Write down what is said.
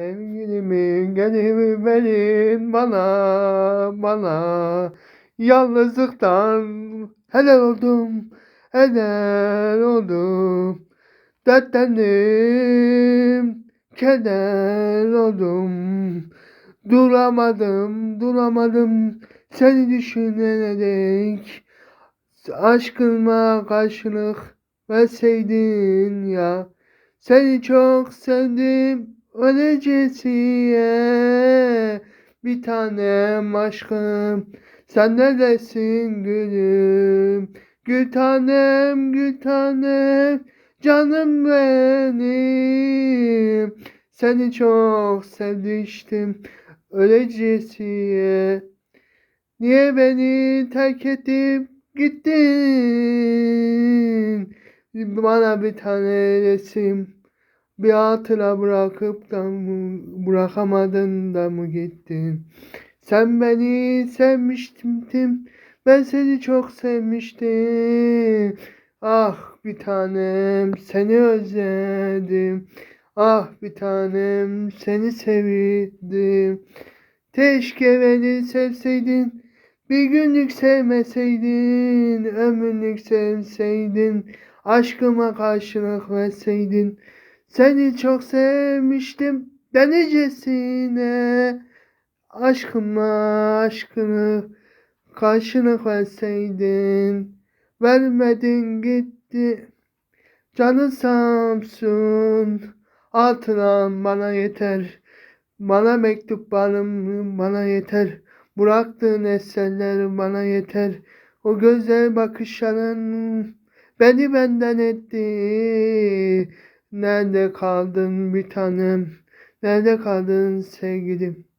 Sevgilimi geri verin bana, bana. Yalnızlıktan helal oldum, helal oldum. Dertlendim, keder oldum. Duramadım, duramadım seni düşünerek. Aşkıma karşılık verseydin ya. Seni çok sevdim ölecesiye. Bir tanem aşkım sen neredesin gülüm? Gül tanem gül tanem canım benim. Seni çok sevmiştim ölecesiye. Niye beni terk edip gittin? Bana bir tane resim, bir hatıra bırakıp da mı, bırakamadın da mı gittin? Sen beni sevmiştin, ben seni çok sevmiştim. Ah bir tanem seni özledim. Ah bir tanem seni sevdim. Keşke beni sevseydin. Bir günlük sevmeseydin, ömürlük sevseydin, aşkıma karşılık verseydin. Seni çok sevmiştim denicesine, aşkıma aşkını karşılık verseydin. Vermedin gitti, canı Samsun, hatıran bana yeter. Bana mektuplarım bana yeter. Bıraktığın eserler bana yeter. O güzel bakışların beni benden etti. Nerede kaldın bir tanem? Nerede kaldın sevgilim?